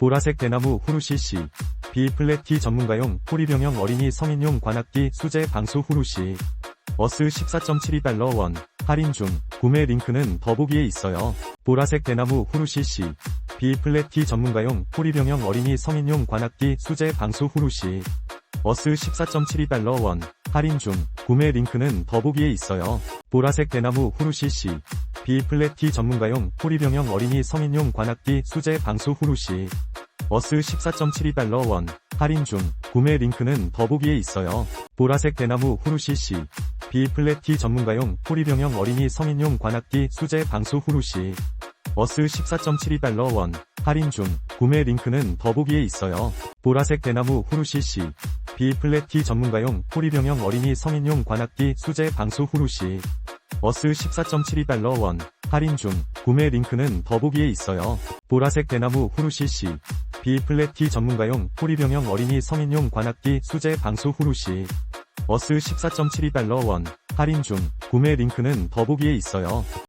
보라색 대나무 후루시 C, B 플랫 T 전문가용 호리병형 어린이 성인용 관악기 수제 방수 후루시. 어스 14.72달러 원, 할인 중, 구매 링크는 더보기에 있어요. 보라색 대나무 후루시 C, B 플랫 T 전문가용 호리병형 어린이 성인용 관악기 수제 방수 후루시. 어스 14.72달러 원, 할인 중, 구매 링크는 더보기에 있어요. 보라색 대나무 후루시 C, B 플랫 T 전문가용 호리병형 어린이 성인용 관악기 수제 방수 후루시. 어스 14.72달러 원, 할인 중, 구매 링크는 더보기에 있어요. 보라색 대나무 후루시 C, B 플랫 T 전문가용 호리병형 어린이 성인용 관악기 수제 방수 후루시. 어스 14.72달러 원, 할인 중, 구매 링크는 더보기에 있어요. 보라색 대나무 후루시 C, B 플랫 T 전문가용 호리병형 어린이 성인용 관악기 수제 방수 후루시. 어스 14.72달러 원, 할인 중, 구매 링크는 더보기에 있어요. 보라색 대나무 후루시 C, B 플랫 T 전문가용 호리병형 어린이 성인용 관악기 수제 방수 후루시. 어스 14.72달러 원, 할인 중, 구매 링크는 더보기에 있어요.